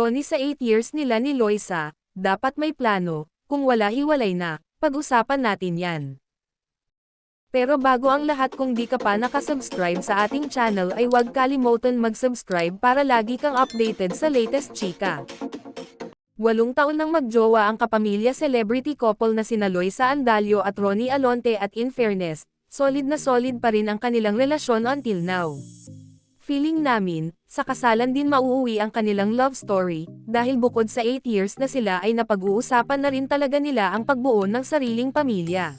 Ronnie sa 8 years nila ni Loisa, dapat may plano, kung wala hiwalay na, pag-usapan natin yan. Pero bago ang lahat kung di ka pa nakasubscribe sa ating channel ay huwag kalimutan mag-subscribe para lagi kang updated sa latest chika. Walong taon nang magjowa ang kapamilya celebrity couple na sina Loisa Andalio at Ronnie Alonte at in fairness, solid na solid pa rin ang kanilang relasyon until now. Feeling namin, sa kasalan din mauuwi ang kanilang love story, dahil bukod sa 8 years na sila ay napag-uusapan na rin talaga nila ang pagbuo ng sariling pamilya.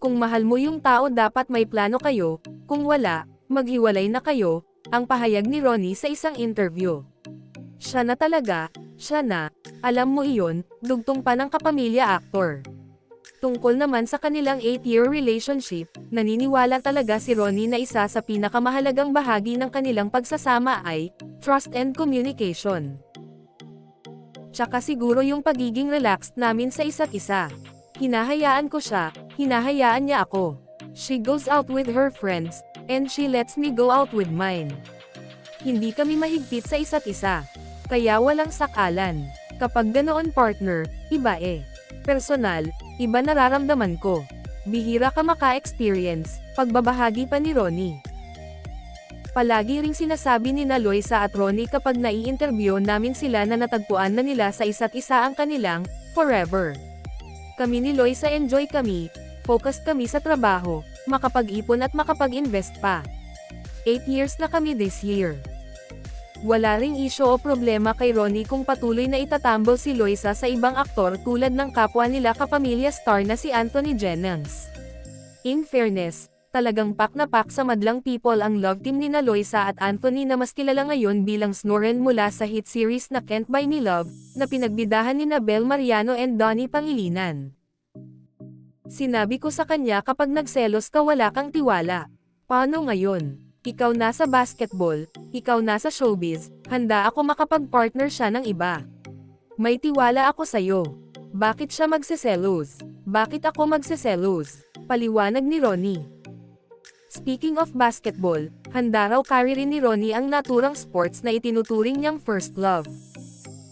Kung mahal mo yung tao dapat may plano kayo, kung wala, maghiwalay na kayo, ang pahayag ni Ronnie sa isang interview. Siya na talaga, siya na, alam mo iyon, dugtong pa ng kapamilya actor. Tungkol naman sa kanilang 8-year relationship, naniniwala talaga si Ronnie na isa sa pinakamahalagang bahagi ng kanilang pagsasama ay, trust and communication. Tsaka siguro yung pagiging relaxed namin sa isa't isa. Hinahayaan ko siya, hinahayaan niya ako. She goes out with her friends, and she lets me go out with mine. Hindi kami mahigpit sa isa't isa. Kaya walang sakalan. Kapag ganoon partner, iba eh. Personal, iba nararamdaman ko. Bihira ka maka-experience, pagbabahagi pa ni Ronnie. Palagi ring sinasabi ni Loisa at Ronnie kapag nai-interview namin sila na natagpuan na nila sa isa't isa ang kanilang, forever. Kami ni Loisa enjoy kami, focused kami sa trabaho, makapag-ipon at makapag-invest pa. 8 years na kami this year. Wala ring isyo o problema kay Ronnie kung patuloy na itatambol si Loisa sa ibang aktor tulad ng kapwa nila kapamilya star na si Anthony Jennings. In fairness, talagang pak na pak sa madlang people ang love team ni na Loisa at Anthony na mas kilala ngayon bilang Snoren mula sa hit series na Can't Buy Me Love, na pinagbidahan ni Nabel Mariano and Donnie Pangilinan. Sinabi ko sa kanya kapag nagselos ka wala kang tiwala. Paano ngayon? Ikaw nasa basketball, ikaw nasa showbiz, handa ako makapag-partner siya ng iba. May tiwala ako sa'yo. Bakit siya magseselos? Bakit ako magseselos? Paliwanag ni Ronnie. Speaking of basketball, handa raw carry rin ni Ronnie ang naturang sports na itinuturing niyang first love.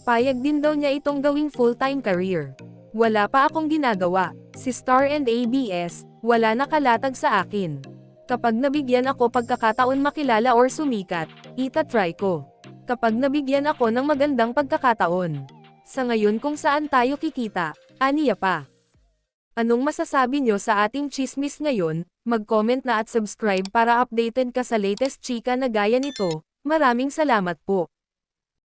Payag din daw niya itong gawing full-time career. Wala pa akong ginagawa. Si Star and ABS, wala nakalatag sa akin. Kapag nabigyan ako pagkakataon makilala or sumikat, ita-try ko. Kapag nabigyan ako ng magandang pagkakataon. Sa ngayon kung saan tayo kikita, aniya pa. Anong masasabi nyo sa ating chismis ngayon? Mag-comment na at subscribe para updated ka sa latest chika na gaya nito. Maraming salamat po.